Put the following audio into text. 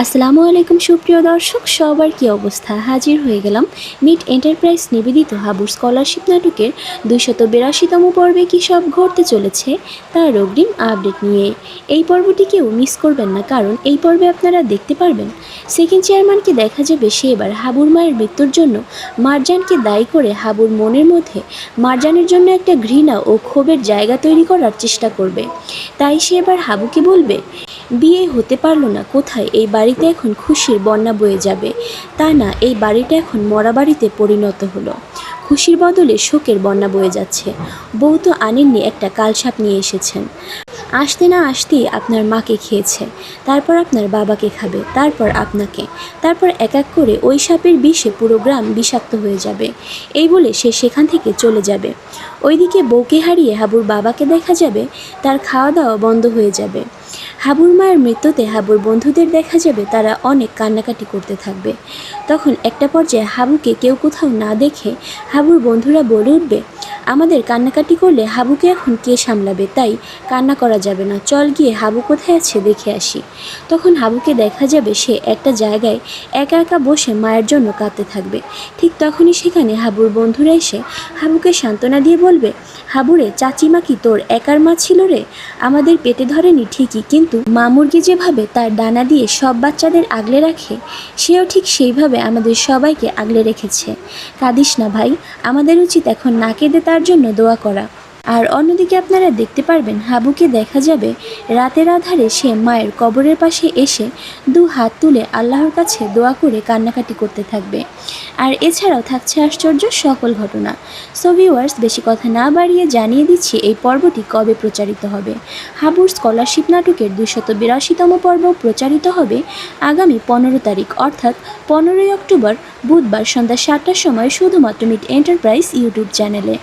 আসসালামু আলাইকুম সুপ্রিয় দর্শক, সবার কি অবস্থা? হাজির হয়ে গেলাম মিট এন্টারপ্রাইজ নিবেদিত হাবুর স্কলারশিপ নাটকের দুইশত বিরাশিতম পর্বে কী সব ঘটতে চলেছে তার অগ্রিম আপডেট নিয়ে। এই পর্বটিকেও মিস করবেন না, কারণ এই পর্বে আপনারা দেখতে পারবেন সেকেন্ড চেয়ারম্যানকে দেখা যাবে সে এবার হাবুর মায়ের মৃত্যুর জন্য। মারজানকে দায়ী করে হাবুর মনের মধ্যে মারজানের জন্য একটা ঘৃণা ও ক্ষোভের জায়গা তৈরি করার চেষ্টা করবে। তাই সে এবার হাবুকে বলবে বিয়ে হতে পারল না, কোথায়? এই বাড়িতে এখন খুশির বন্যা বয়ে যাবে। তা না, এই বাড়িটা এখন মরা বাড়িতে পরিণত হলো। খুশির বদলে শোকের বন্যা বয়ে যাচ্ছে। বউ তো আনেননি একটা কালসাপ নিয়ে এসেছেন। আসতে না আসতেই আপনার মাকে খেয়েছে। তারপর আপনার বাবাকে খাবে, তারপর আপনাকে। তারপর এক এক করে ওই সাপের বিষে পুরো গ্রাম বিষাক্ত হয়ে যাবে। এই বলে সে সেখান থেকে চলে যাবে। ওইদিকে বউকে হারিয়ে হাবুর বাবাকে দেখা যাবে, তার খাওয়া দাওয়া বন্ধ হয়ে যাবে। হাবুর মায়ের মৃত্যুতে হাবুর বন্ধুদের দেখা যাবে, তারা অনেক কান্নাকাটি করতে থাকবে। তখন একটা পর্যায়ে হাবুকে কেউ কোথাও না দেখে হাবুর বন্ধুরা বলে উঠবে, আমাদের কান্নাকাটি করলে হাবুকে এখন কে সামলাবে? তাই কান্না করা যাবে না, চল গিয়ে হাবু কোথায় আছে দেখে আসি। তখন হাবুকে দেখা যাবে সে একটা জায়গায় একা একা বসে মায়ের জন্য কাঁদতে থাকবে। ঠিক তখনই সেখানে হাবুর বন্ধুরা এসে হাবুকে সান্ত্বনা দিয়ে বলবে হাবুরে, চাচিমা কি তোর একার মা ছিল রে? আমাদের পেটে ধরেনি, ঠিকই, কিন্তু মা মুরগি যেভাবে তার ডানা দিয়ে সব বাচ্চাদের আগলে রাখে, সেও ঠিক সেইভাবে আমাদের সবাইকে আগলে রেখেছে। কাঁদিস না ভাই, আমাদের উচিত এখন না কেঁদে তার জন্য দোয়া করা। আর অন্যদিকে আপনারা দেখতে পারবেন হাবুকে দেখা যাবে রাতের আধারে সে মায়ের কবরের পাশে এসে দু হাত তুলে আল্লাহর কাছে দোয়া করে কান্নাকাটি করতে থাকবে। আর এছাড়াও থাকছে আশ্চর্য সকল ঘটনা। সো ভিউয়ার্স বেশি কথা না বাড়িয়ে জানিয়ে দিচ্ছি এই পর্বটি কবে প্রচারিত হবে। হাবুর স্কলারশিপ নাটকের দুশত বিরাশিতম পর্ব প্রচারিত হবে আগামী পনেরো তারিখ, অর্থাৎ পনেরোই অক্টোবর বুধবার সন্ধ্যা সাতটার সময় শুধুমাত্র মিট এন্টারপ্রাইজ ইউটিউব চ্যানেলে।